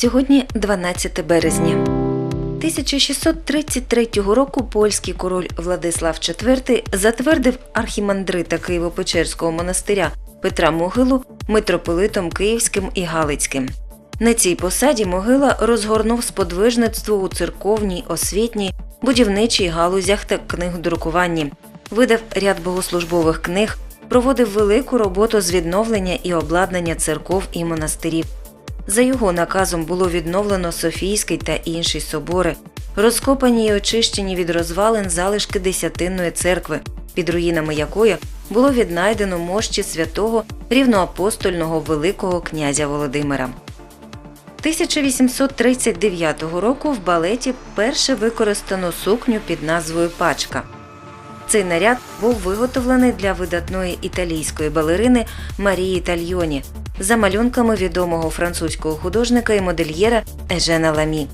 Сьогодні 12 березня. 1633 року польський король Владислав IV затвердив архімандрита Києво-Печерського монастиря Петра Могилу митрополитом Київським і Галицьким. На цій посаді Могила розгорнув сподвижництво у церковній, освітній, будівничій галузях та книгодрукуванні, видав ряд богослужбових книг, проводив велику роботу з відновлення і обладнання церков і монастирів. За його наказом було відновлено Софійський та інші собори, розкопані й очищені від розвалин залишки Десятинної церкви, під руїнами якої було віднайдено мощі святого рівноапостольного Великого князя Володимира. 1839 року в балеті перше використано сукню під назвою Пачка. Цей наряд був виготовлений для видатної італійської балерини Марії Тальйоні за малюнками відомого французького художника і модельєра Ежена Ламі.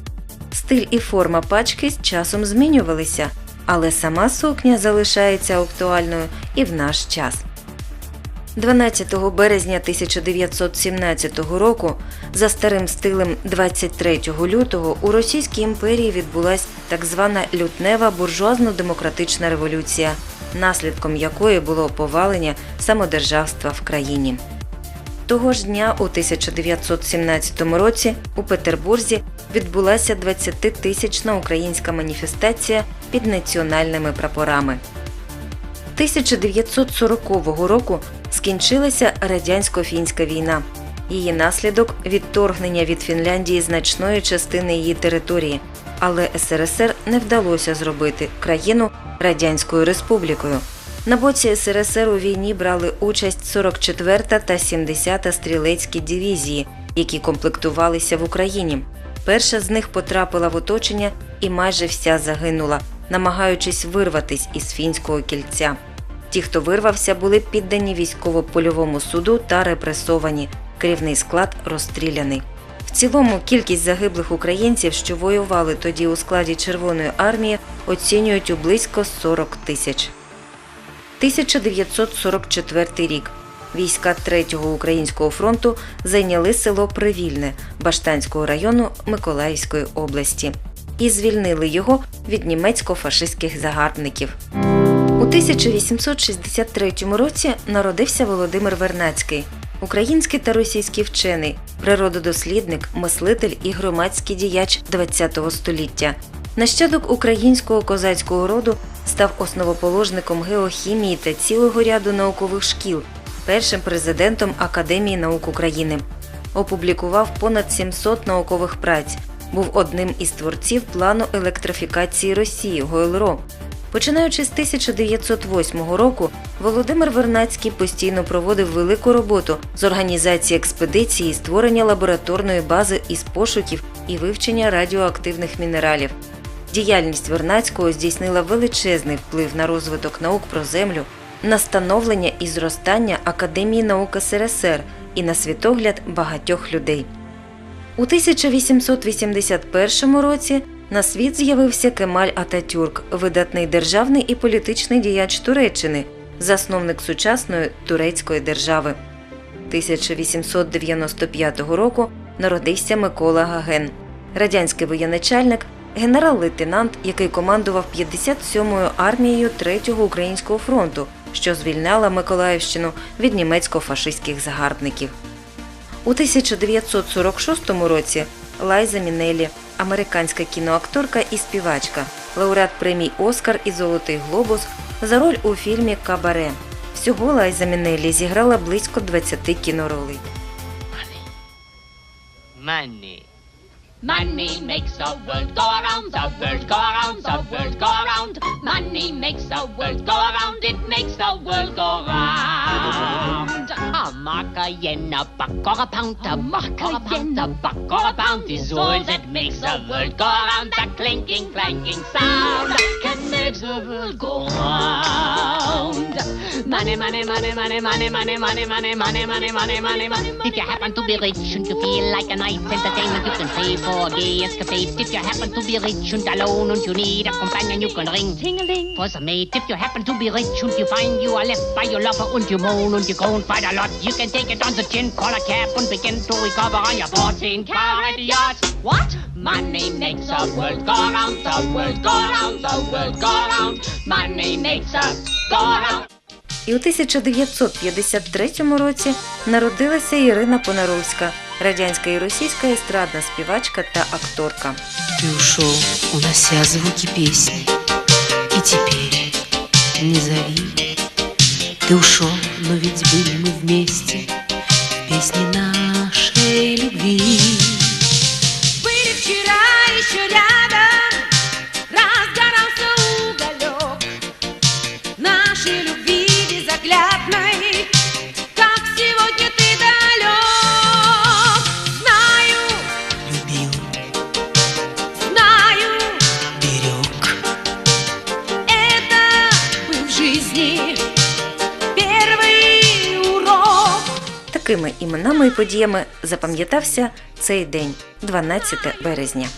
Стиль і форма пачки з часом змінювалися, але сама сукня залишається актуальною і в наш час. 12 березня 1917 року за старим стилем 23 лютого у Російській імперії відбулася так звана лютнева буржуазно-демократична революція, наслідком якої було повалення самодержавства в країні. Того ж дня у 1917 році у Петербурзі відбулася 20-тисячна українська маніфестація під національними прапорами. 1940 року скінчилася радянсько-фінська війна. Її наслідок відторгнення від Фінляндії значної частини її території, але СРСР не вдалося зробити країну радянською республікою. На боці СРСР у війні брали участь 44-та та 70-та стрілецькі дивізії, які комплектувалися в Україні. Перша з них потрапила в оточення і майже вся загинула, намагаючись вирватись із фінського кільця. Ті, хто вирвався, були піддані військово-польовому суду та репресовані. Керівний склад розстріляний. В цілому кількість загиблих українців, що воювали тоді у складі Червоної армії, оцінюють у близько 40 тисяч. 1944 рік. Війська 3-го українського фронту зайняли село Привільне Баштанського району Миколаївської області і звільнили його від німецько-фашистських загарбників. У 1863 році народився Володимир Вернацький, український та російський вчений, природодослідник, мислитель і громадський діяч ХХ століття. Нащадок українського козацького роду став основоположником геохімії та цілого ряду наукових шкіл, першим президентом Академії наук України. Опублікував понад 700 наукових праць. Був одним із творців плану електрифікації Росії ГОЛРО. Починаючи з 1908 року, Володимир Вернацький постійно проводив велику роботу з організації експедиції, створення лабораторної бази із пошуків і вивчення радіоактивних мінералів. Діяльність Вернацького здійснила величезний вплив на розвиток наук про землю, на становлення і зростання Академії наук СРСР і на світогляд багатьох людей. У 1881 році на світ з'явився Кемаль Ататюрк, видатний державний і політичний діяч Туреччини, засновник сучасної турецької держави. 1895 року народився Микола Гаген, радянський воєначальник, генерал-лейтенант, який командував 57-ю армією 3-го українського фронту, що звільняла Миколаївщину від німецько-фашистських загарбників. У 1946 році Лайза Мінелі, американська кіноакторка і співачка, лауреат премій Оскар і Золотий Глобус за роль у фільмі Кабаре. Всього Лайза Мінелі зіграла близько 20 кіноролей. Money. Money makes the world go around, the world go around, the world go around. Money makes the world go around, it makes the world go round. A mark, a yen, a buck or a pound, a mark, a yen, a buck or a pound is all that makes the world go around. That clinking, clanking sound can make the world go round. Money, money, money, money, money, money, money, money, money, money, money, money, money. If you happen to be rich and you feel like a nice entertainment, you can pay for gay escapades. If you happen to be rich and alone and you need a companion, you can ring ting-a-ling for some mate. If you happen to be rich and you find you are left by your lover and you moan and you groan quite a lot, you can take it on the chin, call a cab and begin to recover on your 14 carat yacht. What? Money makes the world go round, the world go round, the world go round. Money makes us go round. І у 1953 році народилася Ірина Понаровська, радянська і російська естрадна співачка та акторка. Ты ушел, унося звуки песни. И теперь не зови. Ты ушел, но ведь были мы вместе в песне нашей любви. Были вчера еще рядом, разгорался уголек нашей любви Такими іменами і подіями запам'ятався цей день, 12 березня.